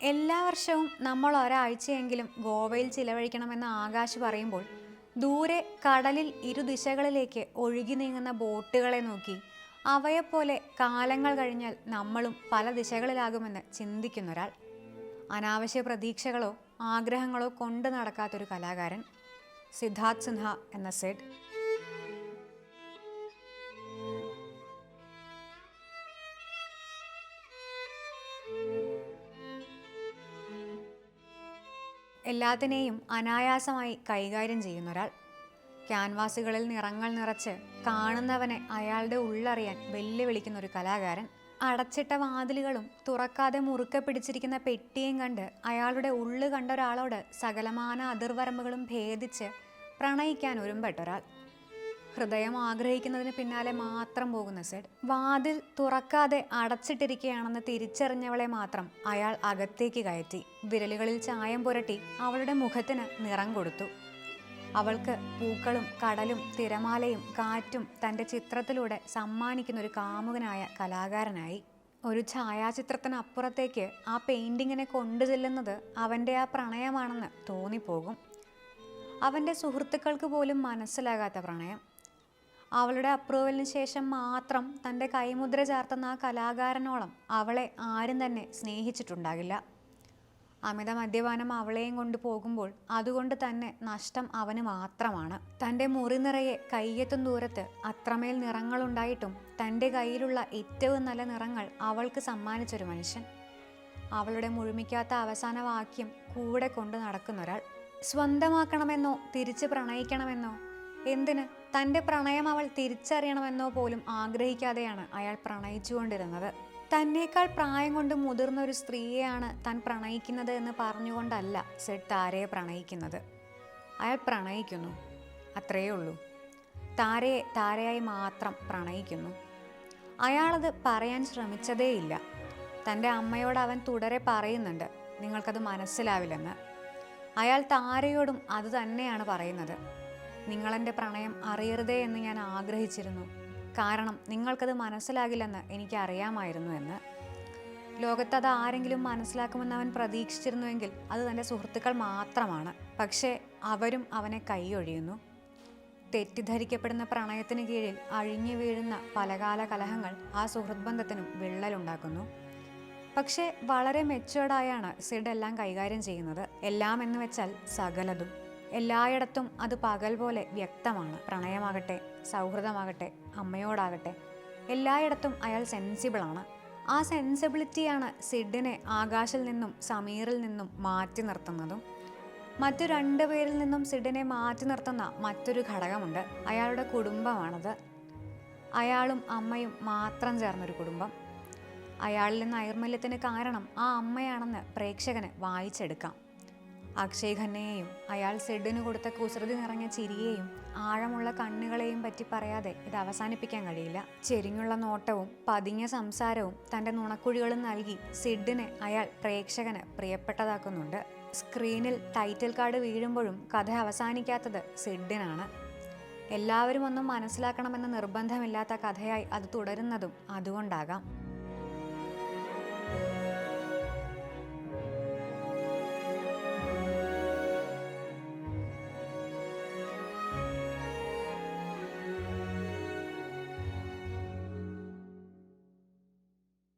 എല്ലാ വർഷവും നമ്മൾ ഒരാഴ്ചയെങ്കിലും ഗോവയിൽ ചിലവഴിക്കണമെന്ന് ആകാശ് പറയുമ്പോൾ ദൂരെ കടലിൽ ഇരുദിശകളിലേക്ക് ഒഴുകി നീങ്ങുന്ന ബോട്ടുകളെ നോക്കി അവയെപ്പോലെ കാലങ്ങൾ കഴിഞ്ഞാൽ നമ്മളും പല ദിശകളിലാകുമെന്ന് ചിന്തിക്കുന്നൊരാൾ. അനാവശ്യ പ്രതീക്ഷകളോ ആഗ്രഹങ്ങളോ കൊണ്ട് നടക്കാത്തൊരു കലാകാരൻ സിദ്ധാർത്ഥ് സിൻഹ എന്ന സെഡ്. എല്ലാത്തിനെയും അനായാസമായി കൈകാര്യം ചെയ്യുന്ന ഒരാൾ ക്യാൻവാസുകളിൽ നിറങ്ങൾ നിറച്ച് കാണുന്നവനെ അയാളുടെ ഉള്ളറിയാൻ വെല്ലുവിളിക്കുന്ന ഒരു കലാകാരൻ. അടച്ചിട്ട വാതിലുകളും തുറക്കാതെ മുറുക്കെ പിടിച്ചിരിക്കുന്ന പെട്ടിയും കണ്ട് അയാളുടെ ഉള്ളു കണ്ട ഒരാളോട് സകലമാന അതിർവരമ്പുകളും ഭേദിച്ച് പ്രണയിക്കാൻ ഒരുമ്പെട്ട ഒരാൾ ഹൃദയം ആഗ്രഹിക്കുന്നതിന് പിന്നാലെ മാത്രം പോകുന്ന സെഡ് വാതിൽ തുറക്കാതെ അടച്ചിട്ടിരിക്കുകയാണെന്ന് തിരിച്ചറിഞ്ഞവളെ മാത്രം അയാൾ അകത്തേക്ക് കയറ്റി വിരലുകളിൽ ചായം പുരട്ടി അവളുടെ മുഖത്തിന് നിറം കൊടുത്തു. അവൾക്ക് പൂക്കളും കടലും തിരമാലയും കാറ്റും തന്റെ ചിത്രത്തിലൂടെ സമ്മാനിക്കുന്ന ഒരു കാമുകനായ കലാകാരനായി. ഒരു ഛായാചിത്രത്തിനപ്പുറത്തേക്ക് ആ പെയിന്റിങ്ങിനെ കൊണ്ടുചെല്ലുന്നത് അവന്റെ ആ പ്രണയമാണെന്ന് തോന്നിപ്പോകും. അവന്റെ സുഹൃത്തുക്കൾക്ക് പോലും മനസ്സിലാകാത്ത പ്രണയം. അവളുടെ അപ്രൂവലിന് ശേഷം മാത്രം തന്റെ കൈമുദ്ര ചാർത്തുന്ന ആ കലാകാരനോളം അവളെ ആരും തന്നെ സ്നേഹിച്ചിട്ടുണ്ടാകില്ല. അമിത മദ്യപാനം അവളെയും കൊണ്ട് പോകുമ്പോൾ അതുകൊണ്ട് തന്നെ നഷ്ടം അവന് മാത്രമാണ്. തന്റെ മുറി നിറയെ കയ്യെത്തും ദൂരത്ത് അത്രമേൽ നിറങ്ങളുണ്ടായിട്ടും തന്റെ കയ്യിലുള്ള ഏറ്റവും നല്ല നിറങ്ങൾ അവൾക്ക് സമ്മാനിച്ചൊരു മനുഷ്യൻ. അവളുടെ മുഴുമിക്കാത്ത അവസാന വാക്യം കൂടെ കൊണ്ട് നടക്കുന്നൊരാൾ. സ്വന്തമാക്കണമെന്നോ തിരിച്ച് പ്രണയിക്കണമെന്നോ എന്തിന്? തന്റെ പ്രണയം അവൾ തിരിച്ചറിയണമെന്നോ പോലും ആഗ്രഹിക്കാതെയാണ് അയാൾ പ്രണയിച്ചുകൊണ്ടിരുന്നത്. തന്നേക്കാൾ പ്രായം കൊണ്ട് മുതിർന്ന ഒരു സ്ത്രീയെയാണ് താൻ പ്രണയിക്കുന്നത് എന്ന് പറഞ്ഞുകൊണ്ടല്ല സെഡ് താരയെ പ്രണയിക്കുന്നത്. അയാൾ പ്രണയിക്കുന്നു. അത്രയേ ഉള്ളൂ താരയെ താരയായി മാത്രം പ്രണയിക്കുന്നു. അയാളത് പറയാൻ ശ്രമിച്ചതേയില്ല. തന്റെ അമ്മയോട് അവൻ തുടരെ പറയുന്നുണ്ട്. നിങ്ങൾക്കത് മനസ്സിലാവില്ലെന്ന്. അയാൾ താരയോടും അത് തന്നെയാണ് പറയുന്നത്. നിങ്ങളെന്റെ പ്രണയം അറിയരുതേ എന്ന് ഞാൻ ആഗ്രഹിച്ചിരുന്നു. കാരണം നിങ്ങൾക്കത് മനസ്സിലാകില്ലെന്ന് എനിക്കറിയാമായിരുന്നു എന്ന്. ലോകത്ത് അത് ആരെങ്കിലും മനസ്സിലാക്കുമെന്ന് അവൻ പ്രതീക്ഷിച്ചിരുന്നുവെങ്കിൽ അത് തന്റെ സുഹൃത്തുക്കൾ മാത്രമാണ്. പക്ഷേ അവരും അവനെ കൈയൊഴിയുന്നു. തെറ്റിദ്ധരിക്കപ്പെടുന്ന പ്രണയത്തിന് കീഴിൽ അഴിഞ്ഞു വീഴുന്ന പലകാല കലഹങ്ങൾ ആ സുഹൃത് ബന്ധത്തിനും വിള്ളലുണ്ടാക്കുന്നു. പക്ഷേ വളരെ മെച്ചുവേർഡായാണ് സിഡ് എല്ലാം കൈകാര്യം ചെയ്യുന്നത്. എല്ലാം എന്ന് വെച്ചാൽ സകലതും. എല്ലായിടത്തും അത് പകൽ പോലെ വ്യക്തമാണ്. പ്രണയമാകട്ടെ സൗഹൃദമാകട്ടെ അമ്മയോടാകട്ടെ എല്ലായിടത്തും അയാൾ സെൻസിബിളാണ് ആ സെൻസിബിലിറ്റിയാണ് സിഡിനെ ആകാശിൽ നിന്നും സമീറിൽ നിന്നും മാറ്റി നിർത്തുന്നതും മറ്റു രണ്ടു പേരിൽ നിന്നും സിഡിനെ മാറ്റി നിർത്തുന്ന മറ്റൊരു ഘടകമുണ്ട്. അയാളുടെ കുടുംബമാണത്. അയാളും അമ്മയും മാത്രം ചേർന്നൊരു കുടുംബം. അയാളിലെ നൈർമല്യത്തിന് കാരണം ആ അമ്മയാണെന്ന് പ്രേക്ഷകന് വായിച്ചെടുക്കാം. അക്ഷയ് ഖന്നയെയും അയാൾ സെഡിന് കൊടുത്ത കുസൃതി നിറഞ്ഞ ചിരിയെയും ആഴമുള്ള കണ്ണുകളെയും പറ്റി പറയാതെ ഇത് അവസാനിപ്പിക്കാൻ കഴിയില്ല. ചെരിഞ്ഞുള്ള നോട്ടവും പതിഞ്ഞ സംസാരവും തന്റെ നുണക്കുഴികളും നൽകി സിഡിനെ അയാൾ പ്രേക്ഷകന് പ്രിയപ്പെട്ടതാക്കുന്നുണ്ട്. സ്ക്രീനിൽ ടൈറ്റിൽ കാർഡ് വീഴുമ്പോഴും കഥ അവസാനിക്കാത്തത് സിഡിനാണ്. എല്ലാവരും ഒന്നും മനസ്സിലാക്കണമെന്ന നിർബന്ധമില്ലാത്ത കഥയായി അത് തുടരുന്നതും അതുകൊണ്ടാകാം.